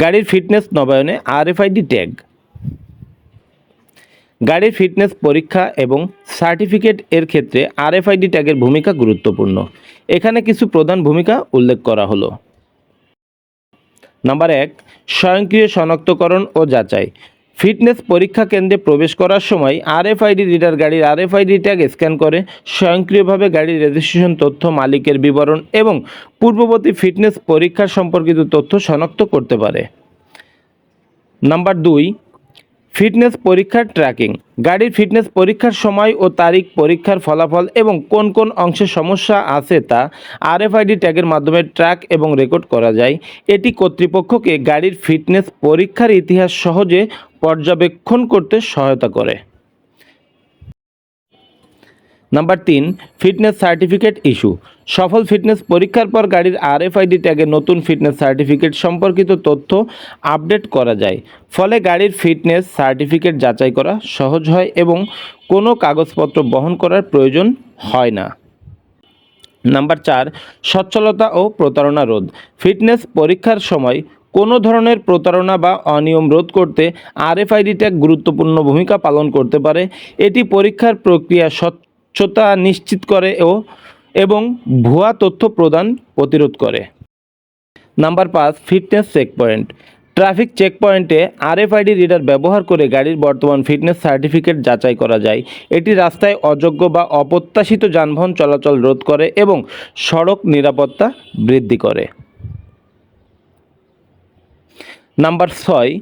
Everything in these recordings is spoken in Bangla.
গাড়ির ফিটনেস নবায়নে আরএফআইডি ট্যাগ গাড়ির ফিটনেস পরীক্ষা এবং সার্টিফিকেট এর ক্ষেত্রে আরএফআইডি ট্যাগের ভূমিকা গুরুত্বপূর্ণ। এখানে কিছু প্রধান ভূমিকা উল্লেখ করা হলো। নাম্বার এক, স্বয়ংক্রিয় শনাক্তকরণ ও যাচাই। ফিটনেস পরীক্ষা কেন্দ্রে প্রবেশ করার সময় আরএফআইডি রিডার গাড়ির আরএফআইডি ট্যাগ স্ক্যান করে স্বয়ংক্রিয়ভাবে গাড়ির রেজিস্ট্রেশন তথ্য, মালিকের বিবরণ এবং পূর্ববর্তী ফিটনেস পরীক্ষা সম্পর্কিত তথ্য শনাক্ত করতে পারে। নাম্বার দুই ফিটনেস পরীক্ষার ট্র্যাকিং। গাড়ির ফিটনেস পরীক্ষার সময় ও তারিখ পরীক্ষার ফলাফল এবং কোন কোন অংশে সমস্যা আছে তা আরএফআইডি ট্যাগের মাধ্যমে ট্র্যাক এবং রেকর্ড করা যায়। এটি কর্তৃপক্ষকে গাড়ির ফিটনেস পরীক্ষার ইতিহাস সহজে পর্যবেক্ষণ করতে সহায়তা করে। নাম্বার তিন ফিটনেস সার্টিফিকেট ইস্যু সফল ফিটনেস পরীক্ষার পর গাড়ির আরএফআইডি ট্যাগে নতুন ফিটনেস সার্টিফিকেট সম্পর্কিত তথ্য আপডেট করা যায়। ফলে গাড়ির ফিটনেস সার্টিফিকেট যাচাই করা সহজ হয় এবং কোনো কাগজপত্র বহন করার প্রয়োজন হয় না। নাম্বার চার, সচ্ছলতা ও প্রতারণা রোধ। ফিটনেস পরীক্ষার সময় কোনো ধরনের প্রতারণা বা অনিয়ম রোধ করতে আরএফআইডি ট্যাগ গুরুত্বপূর্ণ ভূমিকা পালন করতে পারে। এটি পরীক্ষার প্রক্রিয়া স্বচ্ছতা নিশ্চিত করে ও এবং ভুয়া তথ্য প্রদান প্রতিরোধ করে। নাম্বার পাঁচ, fitness check point traffic check চেকপয়েন্টে RFID reader ব্যবহার করে গাড়ির বর্তমান ফিটনেস সার্টিফিকেট যাচাই করা যায়। এটি রাস্তায় অযোগ্য বা অপ্রত্যাশিত যানবাহন চলাচল রোধ করে এবং সড়ক নিরাপত্তা বৃদ্ধি করে। নাম্বার ছয়,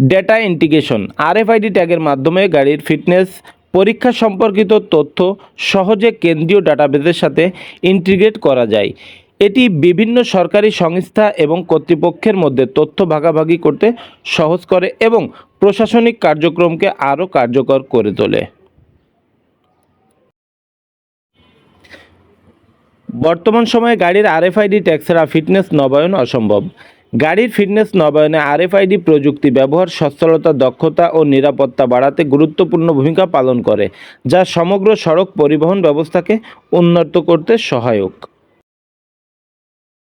ডেটা ইন্টিগ্রেশন। আরএফআইডি ট্যাগের মাধ্যমে গাড়ির ফিটনেস পরীক্ষা সম্পর্কিত তথ্য সহজে কেন্দ্রীয় ডাটাবেসের সাথে ইন্টিগ্রেট করা যায়। এটি বিভিন্ন সরকারি সংস্থা এবং কর্তৃপক্ষের মধ্যে তথ্য ভাগাভাগি করতে সহজ করে এবং প্রশাসনিক কার্যক্রমকে আরও কার্যকর করে তোলে। বর্তমান সময়ে গাড়ির আরএফআইডি ট্যাগ ছাড়া ফিটনেস নবায়ন অসম্ভব। গাড়ির ফিটনেস নবায়নে আরএফআইডি প্রযুক্তি ব্যবহার, সচ্ছলতা, দক্ষতা ও নিরাপত্তা বাড়াতে গুরুত্বপূর্ণ ভূমিকা পালন করে, যা সমগ্র সড়ক পরিবহন ব্যবস্থাকে উন্নত করতে সহায়ক।